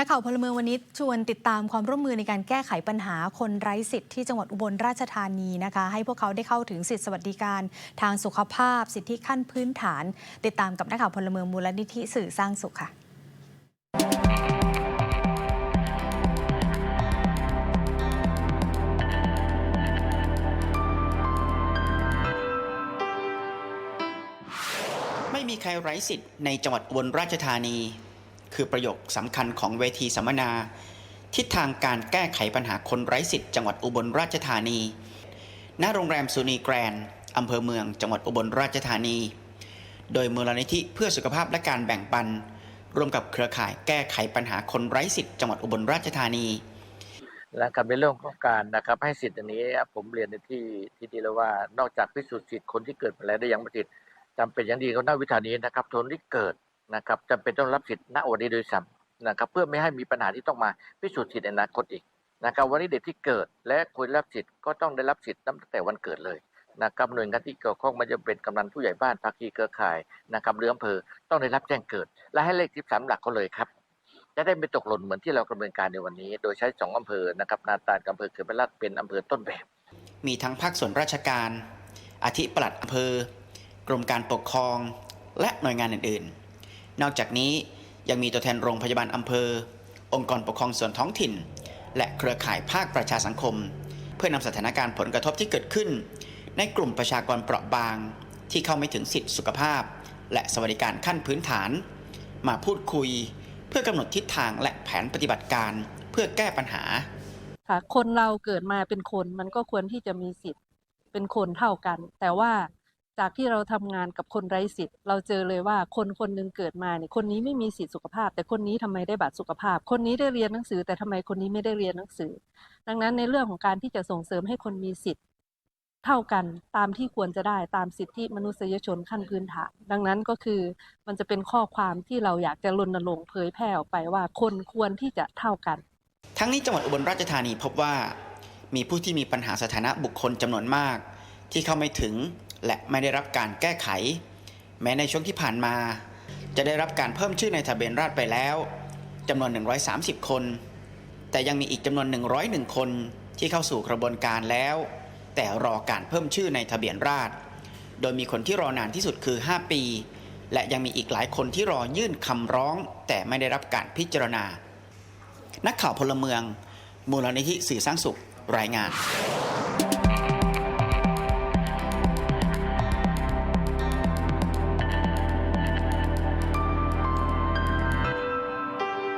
นักข่าวพลเมืองวันนี้ชวนติดตามความร่วมมือในการแก้ไขปัญหาคนไร้สิทธิ์ที่จังหวัดอุบลราชธานีนะคะ ให้พวกเขาได้เข้าถึงสิทธิสวัสดิการทางสุขภาพ สิทธิขั้นพื้นฐาน ติดตามกับนักข่าวพลเมืองมูลนิธิสื่อสร้างสุขค่ะไม่มีใครไร้สิทธิ์ในจังหวัดอุบลราชธานี คือประโยคสำคัญของเวทีสัมมนา ทิศทางการแก้ไขปัญหาคนไร้สิทธิ์จังหวัดอุบลราชธานี ณ โรงแรมสุนีแกรน์อำเภอเมืองจังหวัดอุบลราชธานี โดยมูลนิธิเพื่อสุขภาพและการแบ่งปัน ร่วมกับเครือข่ายแก้ไขปัญหาคนไร้สิทธิ์จังหวัดอุบลราชธานีนะครับในเรื่องของการนะครับให้สิทธิ์อันนี้ผมเรียนในที่ที่ดีแล้วว่านอกจากพิสูจน์สิทธิ์คนที่เกิดมาแล้วได้ยังไม่สิทธิ์จำเป็นอย่างดีเขาหน้าวิธานี้นะครับทนที่เกิด นะครับจำเป็นต้องรับสิทธิ์ณวันนี้โดยซ้ำนะครับเพื่อไม่ให้มีปัญหาที่ต้องมาพิสูจน์สิทธิ์ในอนาคตอีกนะครับวันนี้เด็กที่เกิดและควรรับสิทธิ์ก็ต้องได้รับสิทธิ์ตั้งแต่วันเกิดเลยนะครับหน่วยงานที่เกี่ยวข้องมันจะเป็นกำนันผู้ใหญ่บ้านภาคีเครือข่ายนะครับเรืออำเภอต้องได้รับแจ้งเกิด และให้เลข13หลักเขาเลยครับจะได้ไม่ตกหล่นเหมือนที่เราดำเนินการในวันนี้ โดยใช้สองอำเภอนะครับนาตาลกับอำเภอเขื่อนแม่ลาดเป็นอำเภอต้นแบบ มีทั้งภาคส่วนราชการอาทิปลัดอำเภอ กรมการปกครอง และหน่วยงานอื่นๆ นอกจากนี้ยังมีตัวแทนโรงพยาบาลอำเภอ องค์กรปกครองส่วนท้องถิ่น และเครือข่ายภาคประชาสังคม เพื่อนำสถานการณ์ผลกระทบที่เกิดขึ้น ในกลุ่มประชากรเปราะบาง ที่เข้าไม่ถึงสิทธิสุขภาพ และสวัสดิการขั้นพื้นฐาน มาพูดคุย เพื่อกำหนดทิศทางและแผนปฏิบัติการ เพื่อแก้ปัญหาค่ะคนเราเกิดมาเป็นคนมันก็ควรที่จะมีสิทธิ์เป็นคนเท่ากัน แต่ว่า จากที่เราทำงานกับคนไร้สิทธิ์เราเจอเลยว่าคนคนหนึ่งเกิดมาเนี่ยคนนี้ไม่มีสิทธิสุขภาพ แต่คนนี้ทำไมได้บัตรสุขภาพ คนนี้ได้เรียนหนังสือ แต่ทำไมคนนี้ไม่ได้เรียนหนังสือ ดังนั้นในเรื่องของการที่จะส่งเสริมให้คนมีสิทธิ์ เท่ากันตามที่ควรจะได้ตามสิทธิมนุษยชนขั้นพื้นฐานดังนั้นก็คือมันจะเป็นข้อความที่เราอยากจะรณรงค์เผยแพร่ออกไปว่าคนควรที่จะเท่ากัน ทั้งนี้จังหวัดอุบลราชธานีพบว่า มีผู้ที่มีปัญหาสถานะบุคคลจำนวนมาก ที่เข้าไม่ถึง และไม่ได้รับการแก้ไข แม้ในช่วงที่ผ่านมา จะได้รับการเพิ่มชื่อในทะเบียนราษฎรไปแล้วจำนวน 130 คน แต่ยังมีอีกจำนวน 101 คนที่เข้าสู่กระบวนการแล้ว แต่รอการเพิ่มชื่อในทะเบียนราษฎรโดยมีคนที่รอนานที่สุดคือ 5 ปี และยังมีอีกหลายคนที่รอยื่นคำร้อง แต่ไม่ได้รับการพิจารณา นักข่าวพลเมือง มูลนิธิสื่อสร้างสุขรายงาน